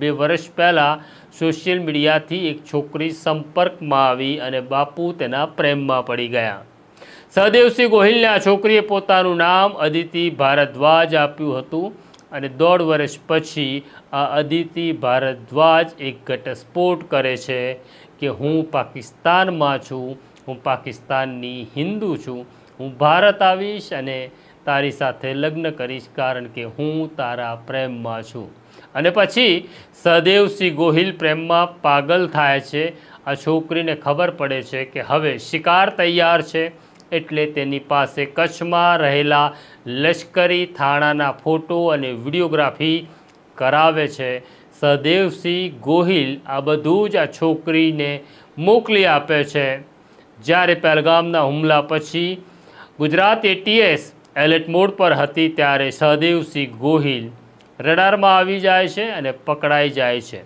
બે વર્ષ પહેલાં સોશિયલ મીડિયાથી એક છોકરી સંપર્કમાં આવી અને બાપુ તેના પ્રેમમાં પડી ગયા. સહદેવસિંહ ગોહિલને આ છોકરીએ પોતાનું નામ અદિતિ ભારદ્વાજ આપ્યું હતું અને દોઢ વર્ષ પછી આ અદિતિ ભારદ્વાજ એક ઘટસ્ફોટ કરે છે કે હું પાકિસ્તાનમાં છું, હું પાકિસ્તાનની હિન્દુ છું, હું ભારત આવીશ અને તારી સાથે લગ્ન કરીશ કારણ કે હું તારા પ્રેમમાં છું. અને પછી સહદેવસિંહ ગોહિલ પ્રેમમાં પાગલ થાય છે. આ છોકરીને ખબર પડે છે કે હવે શિકાર તૈયાર છે. એટલે તેની પાસે કચ્છમાં રહેલા લશ્કરી થાણાના ફોટો અને વિડીયોગ્રાફી કરાવે છે. સહદેવસિંહ ગોહિલ આ બધું જ આ છોકરીને મોકલી આપે છે. જ્યારે પહેલગામના હુમલા પછી ગુજરાત એટીએસ એલર્ટ મોડ પર હતી ત્યારે સહદેવસિંહ ગોહિલ રડારમાં આવી જાય છે અને પકડાઈ જાય છે.